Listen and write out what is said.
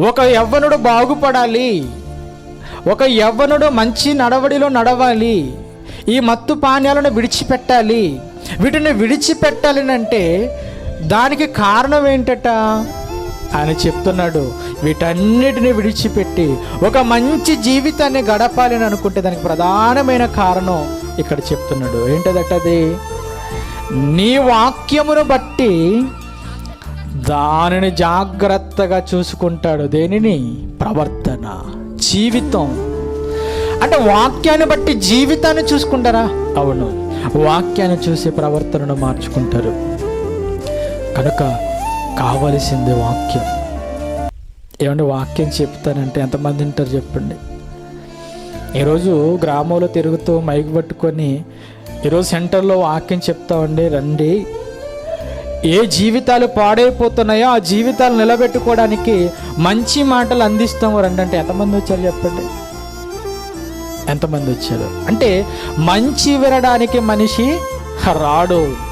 ఒక యవ్వనుడు బాగుపడాలి. ఒక యవ్వనుడు మంచి నడవడిలో నడవాలి. ఈ మత్తు పానీయాలను విడిచిపెట్టాలి. వీటిని విడిచిపెట్టాలి అంటే దానికి కారణం ఏంటట? అని చెప్తున్నాడు. వీటన్నిటిని విడిచిపెట్టి ఒక మంచి జీవితాన్ని గడపాలి అని అనుకుంటే దానికి ప్రధానమైన కారణం ఇక్కడ చెప్తున్నాడు. ఏంటదట అది? నీ వాక్యమును బట్టి దానిని జాగ్రత్తగా చూసుకుంటాడు. దేనిని? ప్రవర్తన. జీవితం. అంటే వాక్యాన్ని బట్టి జీవితాన్ని చూసుకుంటారా? అవును. వాక్యాన్ని చూసి ప్రవర్తనను మార్చుకుంటారు. కనుక కావలసింది వాక్యం. ఏమంటే వాక్యం చెప్తానంటే ఎంతమంది ఉంటారు చెప్పండి. ఈరోజు గ్రామంలో తిరుగుతూ మైక్ పట్టుకొని ఈరోజు సెంటర్లో వాక్యం చెప్తామండి. రండి. ఏ జీవితాలు పాడైపోతున్నాయో ఆ జీవితాలు నిలబెట్టుకోవడానికి మంచి మాటలు అందిస్తాము రండి అంటే ఎంతమంది వచ్చారు చెప్పండి? ఎంతమంది వచ్చారు? అంటే మంచి వినడానికి మనిషి రాడు.